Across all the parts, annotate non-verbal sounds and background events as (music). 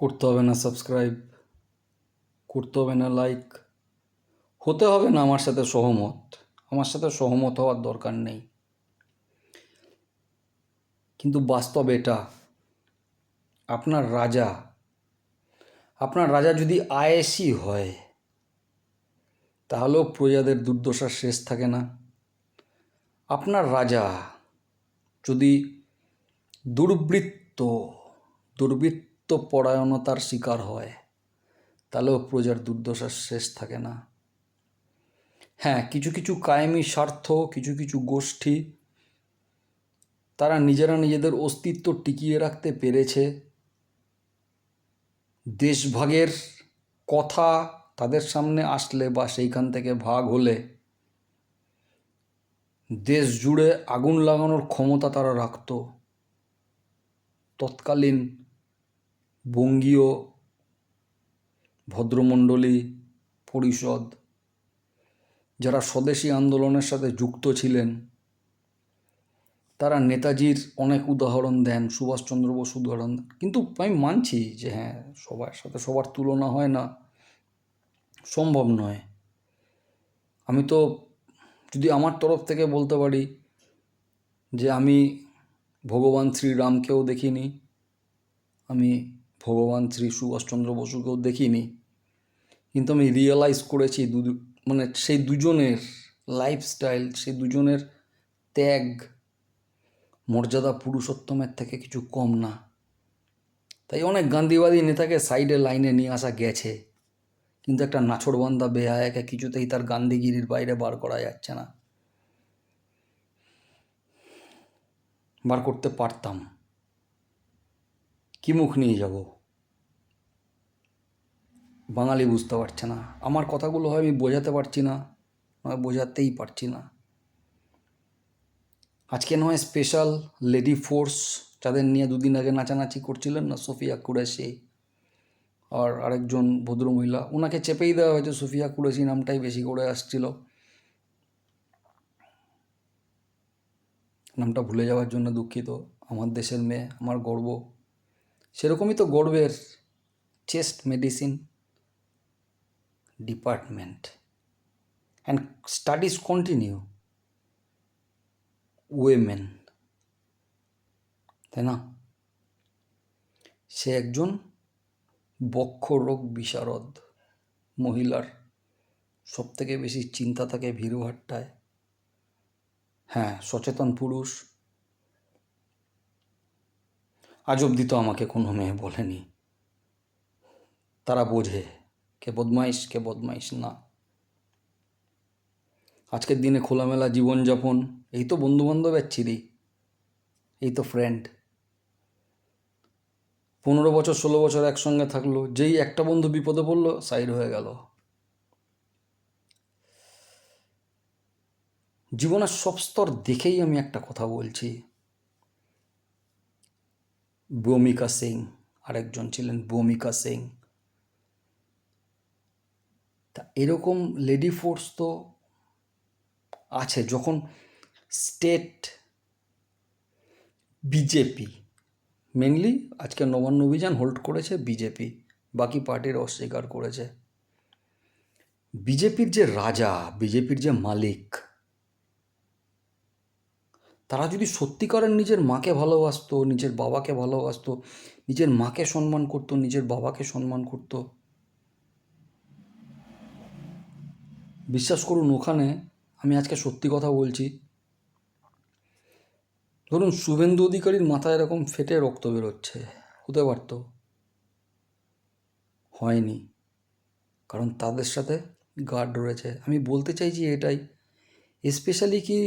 করতে হবে না সাবস্ক্রাইব করতে হবে না লাইক হতে হবে না আমার সাথে সহমত। আমার সাথে সহমত হওয়ার দরকার নেই। কিন্তু বাস্তব এটা, আপনার রাজা আপনার রাজা যদি আয়েসি হয়, তাহলেও প্রজাদের দুর্দশার শেষ থাকে না। আপনার রাজা যদি দুর্বৃত্ত দুর্বৃত্ত পরায়ণতার শিকার হয়। তাহলেও প্রজার দুর্দশার শেষ থাকে না। হ্যাঁ কিছু কিছু কায়েমি স্বার্থ, কিছু কিছু গোষ্ঠী, তারা নিজেরা নিজেদের অস্তিত্ব টিকিয়ে রাখতে পেরেছে। দেশভাগের কথা তাদের সামনে আসলে বা সেইখান থেকে ভাগ হলে দেশ জুড়ে আগুন লাগানোর ক্ষমতা তারা রাখত। তৎকালীন বঙ্গীয় ভদ্রমণ্ডলী পরিষদ, যারা স্বদেশী আন্দোলনের সাথে যুক্ত ছিলেন, তারা নেতাজির অনেক উদাহরণ দেন, সুভাষচন্দ্র বসু উদাহরণ। কিন্তু আমি মানছি যে হ্যাঁ সবার সাথে সবার তুলনা হয় না, সম্ভব নয় আমি তো যদি আমার তরফ থেকে বলতে পারি যে আমি ভগবান শ্রীরামকেও দেখিনি, আমি ভগবান শ্রী সুভাষচন্দ্র বসুকেও দেখিনি। কিন্তু আমি রিয়েলাইজ করেছি দু মানে সেই দুজনের লাইফস্টাইল সেই দুজনের ত্যাগ মর্যাদা পুরুষোত্তমের থেকে কিছু কম না। তাই অনেক গান্ধীবাদী নেতাকে সাইডে লাইনে নিয়ে আসা গেছে। কিন্তু একটা নাছড়বান্ধা বেহায়াকে কিছুতেই তার গান্ধীগিরির বাইরে বার করা যাচ্ছে না। বার করতে পারতাম। কি মুখ নিয়ে যাব? বাঙালি বুঝতে পারছে না। আমার কথাগুলো হয় আমি বোঝাতে পারছি না, নয় বোঝাতেই পারছি না। আজকে নয় স্পেশাল লেডি ফোর্স যাদের নিয়ে দুদিন আগে নাচানাচি করছিলেন না, সোফিয়া কুরেশি আর আরেকজন ভদ্রমহিলা ওনাকে চেপেই দেওয়া হয়েছে, সোফিয়া কুরেশি নামটাই বেশি করে আসছিল। নামটা ভুলে যাওয়ার জন্য দুঃখিত। আমার দেশের মেয়ে, আমার গর্ব। সেরকমই তো গর্বের chest medicine department. And studies continue women তাই না? সে একজন বক্ষরোগ বিশারদ মহিলার সবথেকে বেশি চিন্তা থাকে ভীরুহাট্টায় হ্যাঁ সচেতন পুরুষ। আজ অবধি তো আমাকে কোনো মেয়ে বলেনি। তারা বোঝে, কে বদমাইশ কে বদমাইশ না। আজকের দিনে খোলামেলা জীবনযাপন, এই তো বন্ধুবান্ধবের ছিরি এই তো ফ্রেন্ড পনেরো বছর, ষোলো বছর একসঙ্গে থাকল, যেই একটা বন্ধু বিপদে পড়ল সাইড হয়ে গেল। জীবনের সব স্তর দেখেই আমি একটা কথা বলছি। ভূমিকা সিং, আরেকজন ছিলেন ভূমিকা সিং। তা এরকম লেডি ফোর্স তো আছে, যখন স্টেট বিজেপি মেনলি আজকে নবান্ন অভিযান হোল্ড করেছে বিজেপি, বাকি পার্টির অস্বীকার করেছে। বিজেপির যে রাজা, বিজেপির যে মালিক তারা যদি সত্যিকারের নিজের মাকে ভালোবাসতো, নিজের বাবাকে ভালোবাসতো, নিজের মাকে সম্মান করতো, নিজের বাবাকে সম্মান করতো, বিশ্বাস করুন ওখানে আমি আজকে সত্যি কথা বলছি। ধরুন শুভেন্দু অধিকারীর মাথায় এরকম ফেটে রক্ত বেরোচ্ছে, হতে পারতো, হয়নি, কারণ তাদের সাথে গার্ড রয়েছে। আমি বলতে চাইছি এটাই স্পেশালি কি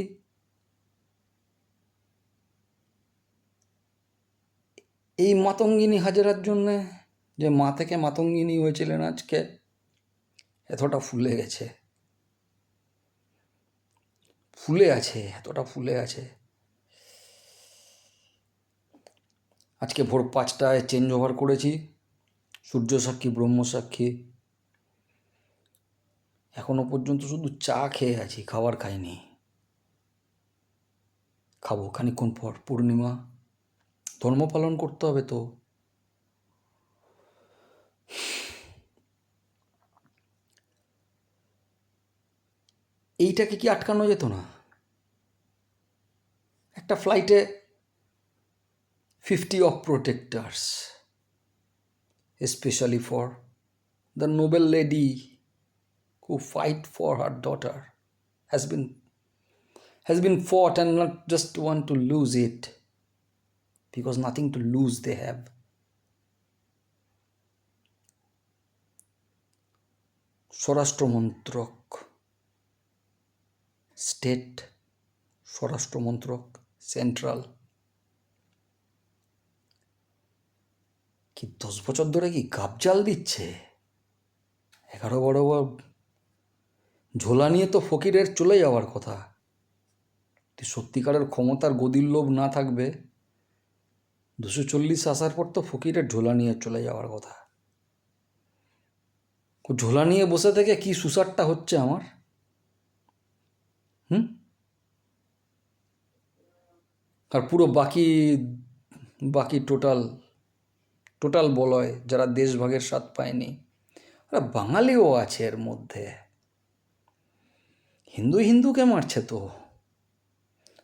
এই মাতঙ্গিনী হাজারার জন্যে যে মা থেকে মাতঙ্গিনী হয়েছিলেন আজকে, এতটা ফুলে গেছে। ফুলে আছে, এতটা ফুলে আছে। আজকে ভোর পাঁচটায় চেঞ্জ ওভার করেছি, সূর্য সাক্ষী, ব্রহ্ম সাক্ষী। এখনও পর্যন্ত শুধু চা খেয়ে আছি, খাবার খাইনি। খাব খানিক্ষণ পর, পূর্ণিমা। ধর্ম পালন করতে হবে তো। এইটাকে কি আটকানো যেত না? একটা ফ্লাইটে fifty of protectors specially for the noble lady who fight for her daughter has been has been fought and not just want to lose it because nothing to lose they have. স্বরাষ্ট্রমন্ত্রক state স্বরাষ্ট্রমন্ত্রক central কি দশ বছর ধরে কি গাবজাল দিচ্ছে? এগারো বড় ঝোলা নিয়ে তো ফকিরের চলে যাওয়ার কথা। সত্যিকারের ক্ষমতার গদির লোভ না থাকবে দুশো চল্লিশ আসার পর তো ফকিরের ঝোলা নিয়ে চলে যাওয়ার কথা। ও ঝোলা নিয়ে বসে থেকে কি সুসারটা হচ্ছে আমার? হুম? আর পুরো বাকি বাকি টোটাল টোটাল বলয় যারা দেশভাগের স্বাদ পায়নি, আর বাঙালিও আছে এর মধ্যে। হিন্দু হিন্দুকে মারছে তো।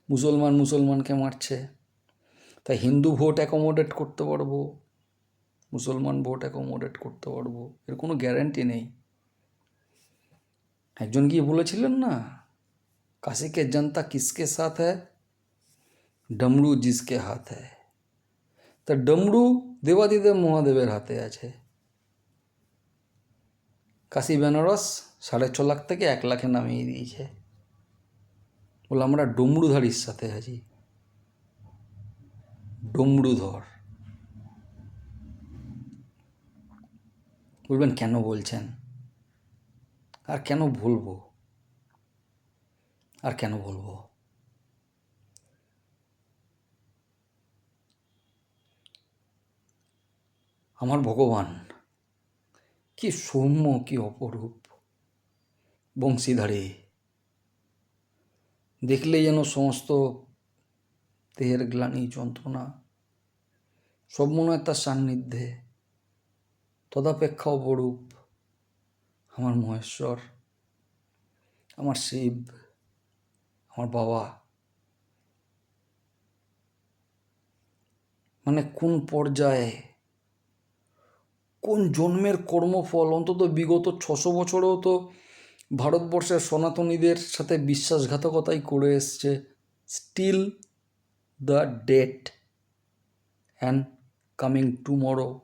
মুসলমান মুসলমানকে মারছে। তাই হিন্দু ভোট অ্যাকোমোডেট করতে পারব, মুসলমান ভোট অ্যাকোমোডেট করতে পারব, এর কোনো গ্যারান্টি নেই। একজন কি বলেছিলেন না, কাশিকে জনতা কিসকে সাথ হ্যায়? ডমরু জিসকে হাত হ্যায়। তা ডমরু দেবাদিদেব মহাদেবের হাতে আছে। কাশি বেনারস সাড়ে ছ লাখ থেকে এক লাখে নামিয়ে দিয়েছে। বলে আমরা ডমরুধারীর সাথে আছি। ডমরুধর। বলবেন, কেন বলছেন? আর কেন বলব? আর কেন বলব? আমার ভগবান, কি সৌম্য, কি অপরূপ। বংশীধারী, দেখলেই যেন সমস্ত দেহের গ্লানি যন্ত্রণা সব মনে হয় তার সান্নিধ্যে তদাপেক্ষা অপরূপ আমার মহেশ্বর, আমার শিব, আমার বাবা। মানে কোন পর্যায়ে, কোন জন্মের কর্মফল, অন্তত বিগত ছশো বছরেও তো ভারতবর্ষের সনাতনীদের সাথে বিশ্বাসঘাতকতাই করে এসছে। Still the date and coming tomorrow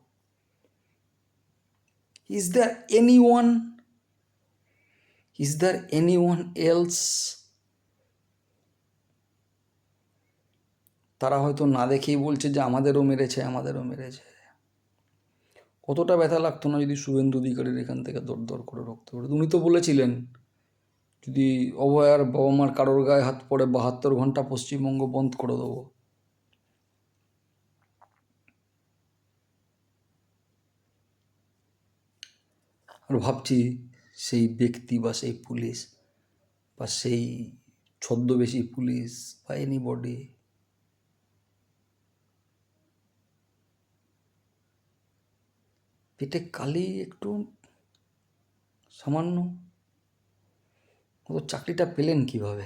is there anyone is anyone else তারা হয়তো না দেখেই বলছে যে আমাদেরও মেরেছে আমাদেরও মেরেছে। কতটা ব্যথা লাগতো না যদি শুভেন্দু অধিকারীর এখান থেকে দর দর করে রক্ত উনি তো বলেছিলেন যদি অভয়ার বাবা মার কারোর গায়ে হাত পড়ে বাহাত্তর ঘণ্টা পশ্চিমবঙ্গ বন্ধ করে দেবো। আর ভাবছি সেই ব্যক্তি বা সেই পুলিশ বা সেই ছদ্মবেশী পুলিশ বা এনিবডি পেটে কালি একটু সামান্য তো চাকরিটা পেলেন কীভাবে?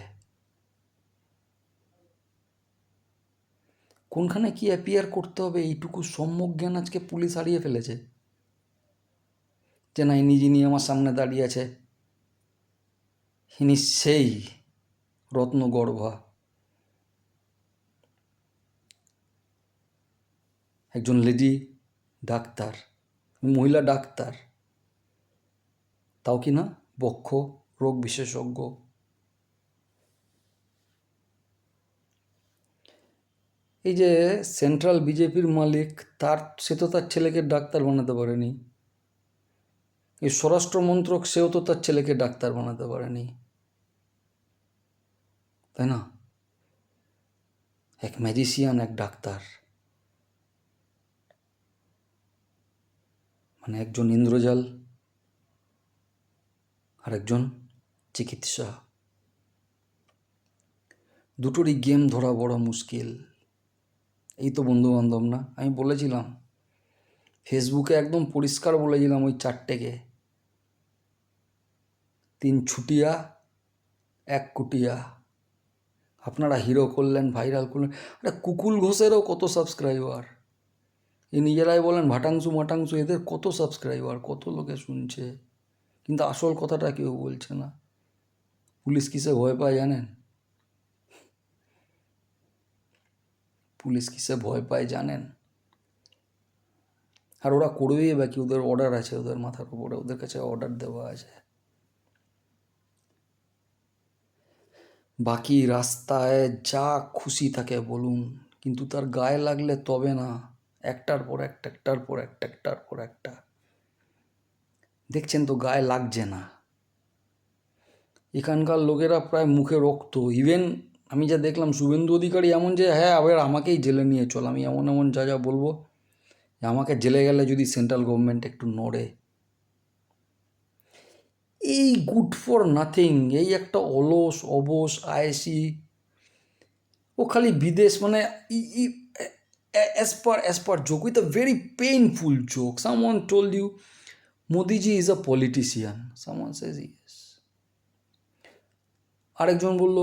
কোনখানে কি অ্যাপিয়ার করতে হবে? এইটুকু সম্যক জ্ঞান আজকে পুলিশ হারিয়ে ফেলেছে। যে না ইনি যিনি আমার সামনে দাঁড়িয়ে আছে। ইনি সেই রত্নগর্ভা। একজন লেডি ডাক্তার, মহিলা ডাক্তার। তাও কি না? বক্ষ। রোগ বিশেষজ্ঞ। এই যে সেন্ট্রাল বিজেপির মালিক, তার, সে তো তার ছেলেকে ডাক্তার বানাতে পারেনি। এই স্বরাষ্ট্র মন্ত্রক সেও তো তার ছেলেকে ডাক্তার বানাতে পারেনি। তাই না? এক ম্যাজিশিয়ান এক ডাক্তার। মানে একজন ইন্দ্রজাল আর একজন চিকিৎসা। দুটোরই গেম ধরা বড় মুশকিল। এই তো বন্ধু বান্ধব না? আমি বলেছিলাম, ফেসবুকে একদম পরিষ্কার বলেছিলাম ওই চারটেকে। তিন ছুটিয়া, এক কুটিয়া। আপনারা হিরো করলেন, ভাইরাল করলেন। আরে কুকুল ঘোষেরও কত সাবস্ক্রাইবার? এ নিজেরাই বলেন, ভাটাংশু মাটাংশু, এদের কত সাবস্ক্রাইবার, কত লোকে শুনছে? কিন্তু আসল কথাটা কেউ বলছে না। পুলিশ কিসে ভয় পায় জানেন? পুলিশ কিসে ভয় পায় জানেন? আর ওরা করবেই বা কি? ওদের অর্ডার আছে, ওদের মাথার উপরে, ওদের কাছে অর্ডার দেওয়া আছে। বাকি রাস্তায় যা খুশি থাকে বলুন, কিন্তু তার গায়ে লাগলে তবে না। একটার পর একটা, একটার পর একটা, একটার পর একটা। দেখছেন তো গায়ে লাগছে না। এখানকার লোকেরা প্রায় মুখে রক্ত। ইভেন আমি যা দেখলাম, শুভেন্দু অধিকারী এমন যে হ্যাঁ আবার আমাকেই জেলে নিয়ে চল, আমি এমন এমন যা যা বলব। যে আমাকে জেলে গেলে যদি সেন্ট্রাল গভর্নমেন্ট একটু নড়ে। এই গুড ফর নাথিং এই একটা অলস, অবস, আয়েসি। ও খালি বিদেশ মানে as per as per joke with a very painful joke someone told you Modi ji is a politician someone says yes আরেকজন বলল,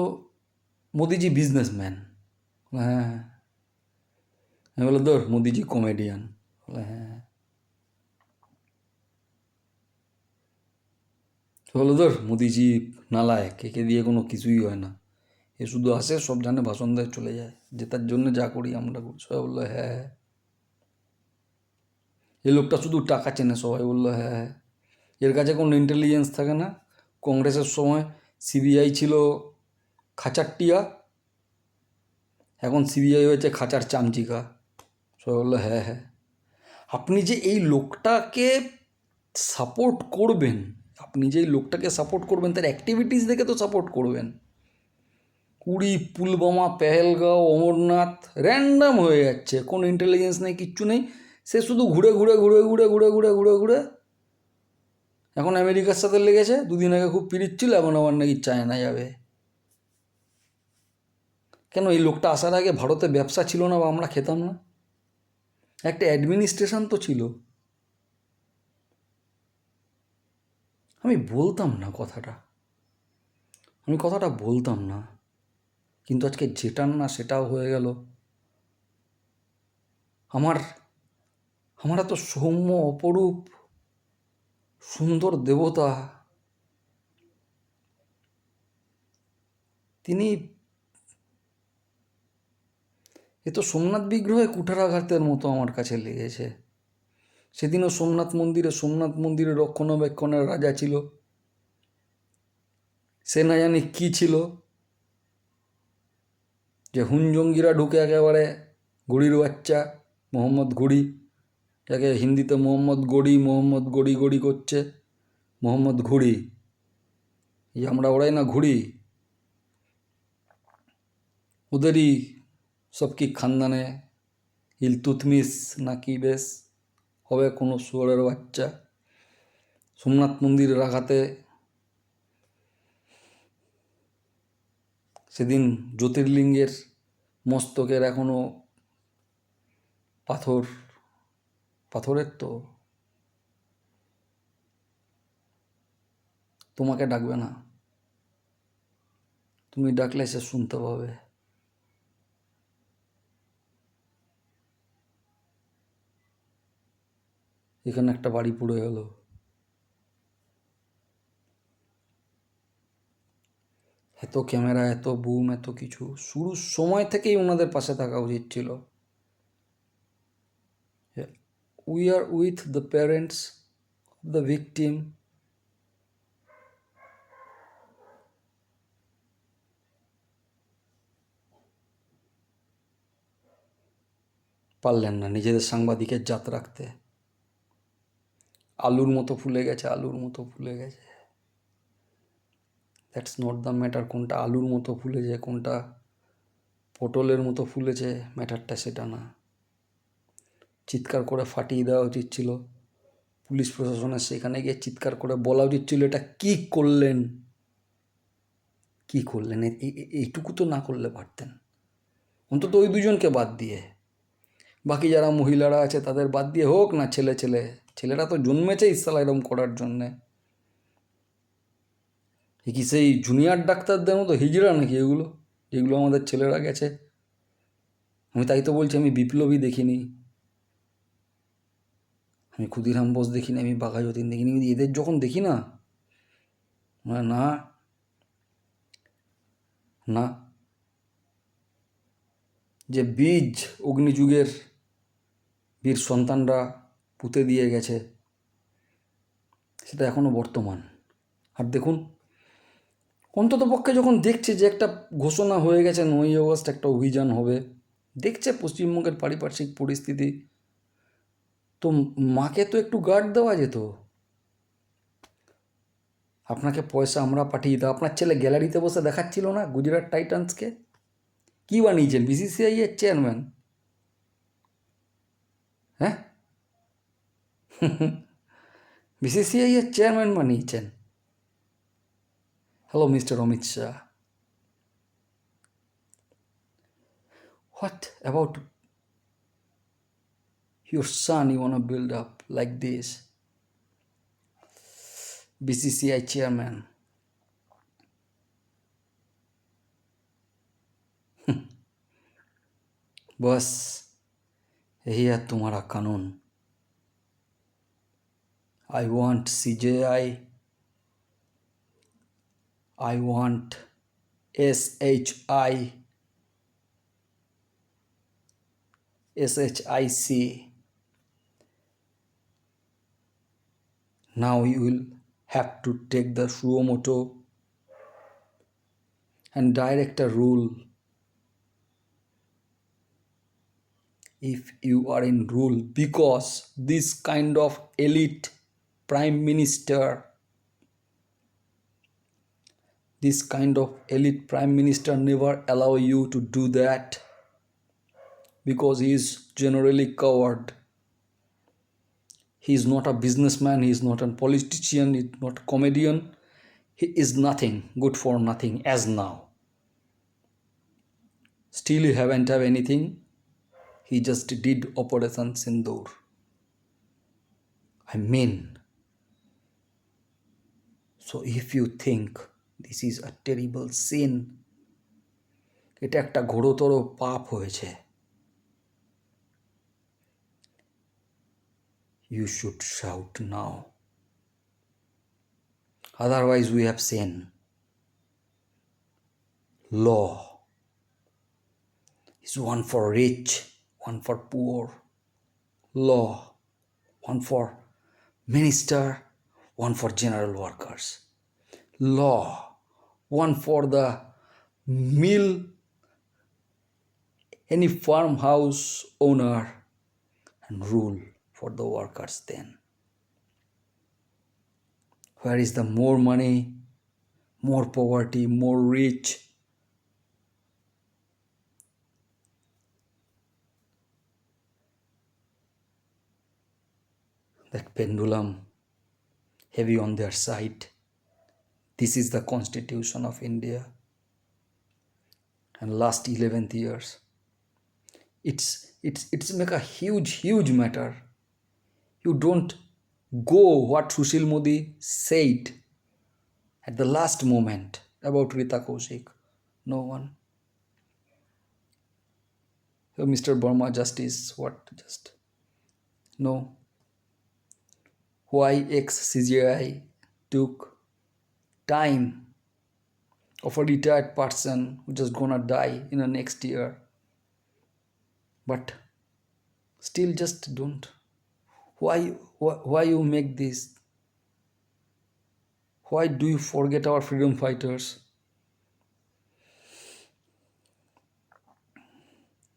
মোদিজি বিজনেসম্যান হ্যাঁ আমি বলল ধর, মোদিজি কমেডিয়ান বলে হ্যাঁ বলল, ধর, মোদিজি নালায় কেকে দিয়ে কোনো কিছুই হয় না। এ শুধু আসে, সব জানে ভাষণ দেয়, চলে যায়। যে তার জন্য যা করি, আমরা করি সবাই বলল হ্যাঁ হ্যাঁ। এই লোকটা শুধু টাকা চেনে সবাই বলল হ্যাঁ হ্যাঁ। এর কাছে কোনো ইন্টেলিজেন্স থাকে না। কংগ্রেসের সময় সিবিআই ছিল খাঁচার টিয়া এখন সিবিআই হয়েছে খাঁচার চামচিকা। সবাই বলল হ্যাঁ হ্যাঁ। আপনি যে এই লোকটাকে সাপোর্ট করবেন, আপনি যে এই লোকটাকে সাপোর্ট করবেন, তার অ্যাক্টিভিটিস দেখে তো সাপোর্ট করবেন। কুড়ি, পুলবামা, পেহেলগাঁও, অমরনাথ র্যান্ডাম হয়ে যাচ্ছে, কোনো ইন্টেলিজেন্স নেই, কিচ্ছু নেই। সে শুধু ঘুরে ঘুরে ঘুরে ঘুরে ঘুরে ঘুরে ঘুরে ঘুরে এখন আমেরিকার সাথে লেগেছে, দুদিন আগে খুব পিরিত ছিল, এখন আমার নাকি চায়না যাবে। কেন এই লোকটা আসার আগে ভারতে ব্যবসা ছিল না বা আমরা খেতাম না? একটা অ্যাডমিনিস্ট্রেশন তো ছিল। আমি বলতাম না কথাটা। আমি কথাটা বলতাম না। কিন্তু আজকে যেটার না সেটাও হয়ে গেল। আমার আমার এত সৌম্য অপরূপ সুন্দর দেবতা। তিনি এ তো সোমনাথ বিগ্রহে কুঠারাঘাতের মতো আমার কাছে লেগেছে। সেদিনও সোমনাথ মন্দিরে সোমনাথ মন্দিরে রক্ষণাবেক্ষণের রাজা ছিল। সে না জানি কী ছিল। যে হুনজঙ্গিরা ঢুকে একেবারে গুড়ির বাচ্চা, মোহাম্মদ গুড়ি। যাকে হিন্দিতে মোহাম্মদ গড়ি মোহাম্মদ গড়ি গড়ি করছে, মোহাম্মদ ঘুড়ি। এই আমরা ওরাই না ঘুড়ি? ওদেরই সব কি খানদানে ইলতুতমিস নাকি বেশ হবে কোনো শুয়ারের বাচ্চা? সোমনাথ মন্দিরের আঘাতে সেদিন জ্যোতির্লিঙ্গের মস্তকের এখনও পাথর পাথরের তো। তোমাকে ডাকবে না। তুমি ডাকলে সে শুনতে পাবে। এখানে একটা বাড়ি পুড়ে গেল। এত ক্যামেরা, এত বুম এত কিছু। শুরুর সময় থেকেই ওনাদের পাশে থাকা উচিত ছিল। We are with the parents of the victim পারলেন না, নিজেদের সাংবাদিকের জাত রাখতে। আলুর মতো ফুলে গেছে, আলুর মতো ফুলে গেছে। দ্যাটস নট দ্য ম্যাটার কোনটা আলুর মতো ফুলেছে, কোনটা পটলের মতো ফুলেছে ম্যাটারটা সেটা না। চিৎকার করে ফাটিয়ে দেওয়া উচিত ছিল। পুলিশ প্রশাসনের সেখানে গিয়ে চিৎকার করে বলা উচিত ছিল, এটা কী করলেন? কী করলেন? এইটুকু তো না করলে পারতেন। অন্তত ওই দুজনকে বাদ দিয়ে। বাকি যারা মহিলারা আছে তাদের বাদ দিয়ে হোক না ছেলে ছেলে। ছেলেরা তো জন্মেছে ইসালা এরম করার জন্যে। কি সেই জুনিয়র ডাক্তারদের মতো হিজড়া নাকি এগুলো? যেগুলো আমাদের ছেলেরা গেছে। আমি তাই তো বলছি, আমি বিপ্লবী দেখিনি। আমি ক্ষুদিরাম বোস দেখিনি আমি বাঘা যতীন দেখিনি কিন্তু এদের যখন দেখি না না না। যে বীজ অগ্নিযুগের বীর সন্তানরা পুঁতে দিয়ে গেছে, সেটা এখনও বর্তমান। আর দেখুন, অন্তত পক্ষে যখন দেখছে যে একটা ঘোষণা হয়ে গেছে নয় আগস্ট, একটা অভিযান হবে, দেখছে পশ্চিমবঙ্গের পারিপার্শ্বিক পরিস্থিতি তো মাকে তো একটু গার্ড দেওয়া যেত। আপনাকে পয়সা আমরা পাঠিয়ে দাও আপনার ছেলে গ্যালারিতে বসে দেখাচ্ছিল না গুজরাট টাইটান্সকে কী? বানিয়েছেন? বিসিসিআই এর চেয়ারম্যান হ্যাঁ? (laughs) বিসিসিআই এর চেয়ারম্যান বানিয়েছেন। Hello mister Amit Shah what about your son you want to build up like this bcci chairman बस यही है तुम्हारा कानून I want CJI I want S H I S H I C now you will have to take the suomoto and direct a rule. If you are in rule because this kind of elite prime minister this kind of elite prime minister never allow you to do that because he is generally coward he is not a businessman he is not a politician he is not a comedian he is nothing good for nothing as now still he haven't have anything he just did operation sindoor i mean so if you think this is a terrible sin এটা একটা ঘোরতর পাপ হয়েছে you should shout now. Otherwise, we have seen law is one for rich, one for poor. Law, one for minister, one for general workers. Law, one for the mill, any farmhouse owner, and rule for the workers then. Where is the more money, more poverty, more rich? That pendulum heavy on their side. This is the constitution of India. And last 11th years, it's it's it's make a huge huge matter you don't go what Sushil Modi said at the last moment about Rita Kaushik. No one. So Mr. Burma justice, what just? No. Why ex CGI took time of a retired person who just gonna die in the next year? But still just don't why, why why you make this? Why do you forget our freedom fighters?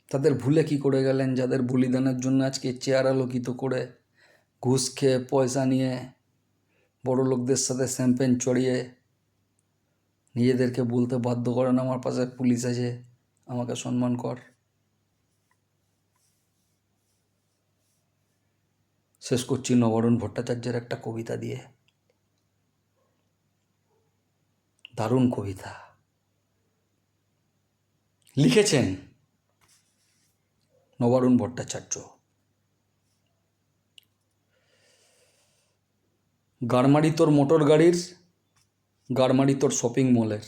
তাদের ভুলে কি করে গেলেন? যাদের বলিদানের জন্য আজকে chair আলোকিত করে ঘুষ খেয়ে পয়সা নিয়ে বড় লোকদের সাথে শ্যাম্পেন চড়িয়ে নিজেদেরকে বলতে বাধ্য করেন। আমার পাশে পুলিশ আছে আমাকে সম্মান কর। শেষ করছি নবরণ ভট্টাচার্যের একটা কবিতা দিয়ে। দারুণ কবিতা। লিখেছেন নবারুণ ভট্টাচার্য। গাড়মারি তোর মোটর গাড়ির, গাড়মারি তোর শপিং মলের।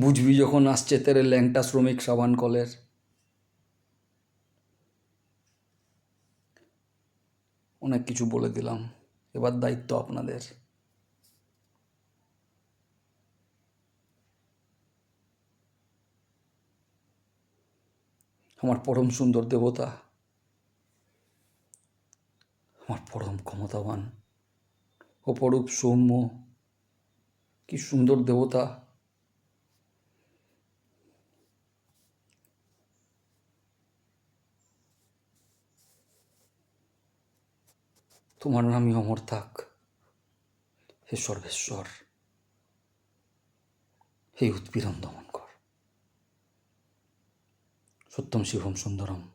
বুঝবি যখন আসছে তেরে ল্যাংটা শ্রমিক সাবান কলের। অনেক কিছু বলে দিলাম। এবার দায়িত্ব আপনাদের। আমার পরম সুন্দর দেবতা। আমার পরম ক্ষমতাবান। অপরূপ সৌম্য। কি সুন্দর দেবতা। তোমার নামই অমর থাক। হে সর্বেশ্বর হে উৎপীড়ন দমন কর। সত্যম শিবম সুন্দরম।